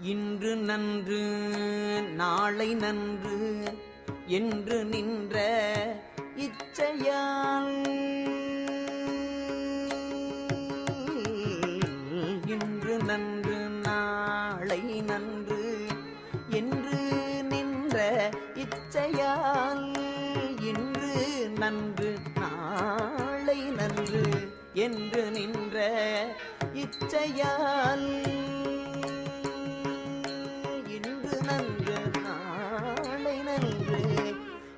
இன்று நன்று நாளை நன்று என்று நின்ற இச்சையால். இன்று நன்று நாளை நன்று என்று நின்ற இச்சையால். இன்று நன்று நாளை நன்று என்று நின்ற இச்சையால்.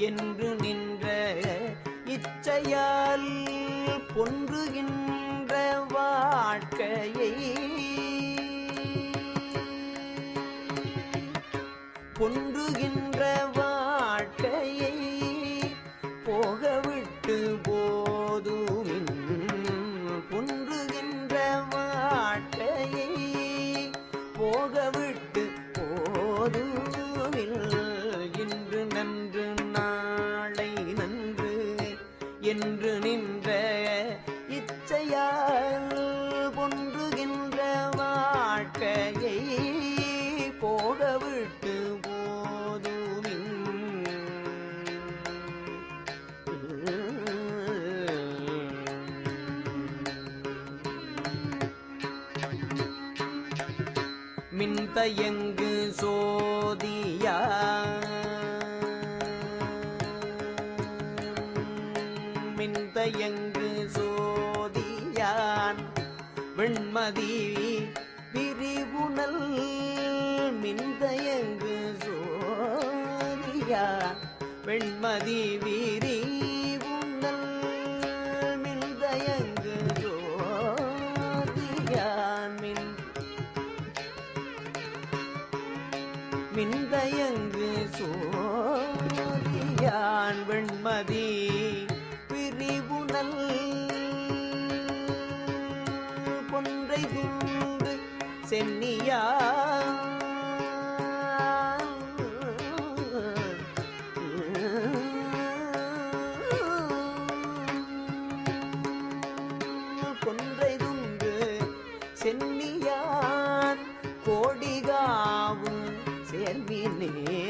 என்று நின்ற இச்சையால் பொன்றுகின்ற வாழ்க்கையை பொன்றுகின்ற வாழ்க்கையை போகவிட்டு போதுமின் பொன்றுகின்ற வாழ்க்கையை போகவிட்டு போதுமில் என்று நின்ற இச்சையால் பொன்றுகின்ற வாழ்க்கையை போக விட்டு போதுமின் மின்தயங்கு சோதியா மின்தயங்கு சோதியான் வெண்மதி விரிவுணல் மின்தயங்கு சோதியான் வெண்மதி விரிவுணல் மின்தயங்கு சோதியான் மின் மின்தயங்கு சோதியான் வெண்மதி பிரிவுணல் கொன்றை குண்டு சென்னியா. கொன்றை துண்டு சென்னியான். கோடிகாவும் சேர்மினே